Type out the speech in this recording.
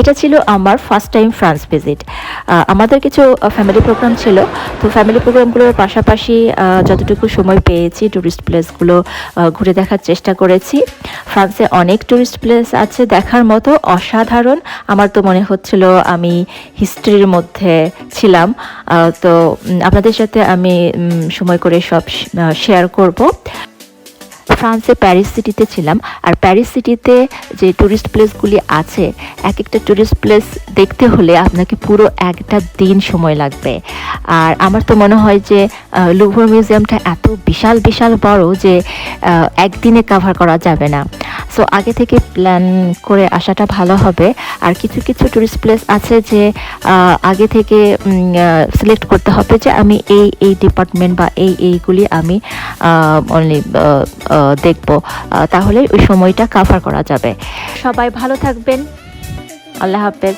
এটা ছিল আমার ফার্স্ট টাইম ফ্রান্স ভিজিট আমাদের কিছু ফ্যামিলি প্রোগ্রাম ছিল। তো ফ্যামিলি প্রোগ্রামগুলোর পাশাপাশি যতটুকু সময় পেয়েছি ট্যুরিস্ট প্লেসগুলো ঘুরে দেখার চেষ্টা করেছি। ফ্রান্সে অনেক ট্যুরিস্ট প্লেস আছে দেখার মতো, অসাধারণ। আমার তো মনে হচ্ছিল আমি হিস্ট্রির মধ্যে ছিলাম। তো আপনাদের সাথে আমি সময় করে সব শেয়ার করব। ফ্রান্সে প্যারিস সিটিতে ছিলাম। আর প্যারিস সিটিতে যে ট্যুরিস্ট প্লেসগুলি আছে এক একটা ট্যুরিস্ট প্লেস দেখতে হলে আপনাকে পুরো একটা দিন সময় লাগবে। আর আমার তো মনে হয় যে লুভর মিউজিয়ামটা এত বিশাল বিশাল বড় যে একদিনে কাভার করা যাবে না। সো আগে থেকে প্ল্যান করে আসাটা ভালো হবে। আর কিছু কিছু টুরিস্ট প্লেস আছে যে আগে থেকে সিলেক্ট করতে হবে যে, আমি এই এই ডিপার্টমেন্ট বা এই, এইগুলি আমি অনলি দেখব। তাহলে ওই সময়টা কাভার করা যাবে। সবাই ভালো থাকবেন। আল্লাহ হাফেজ।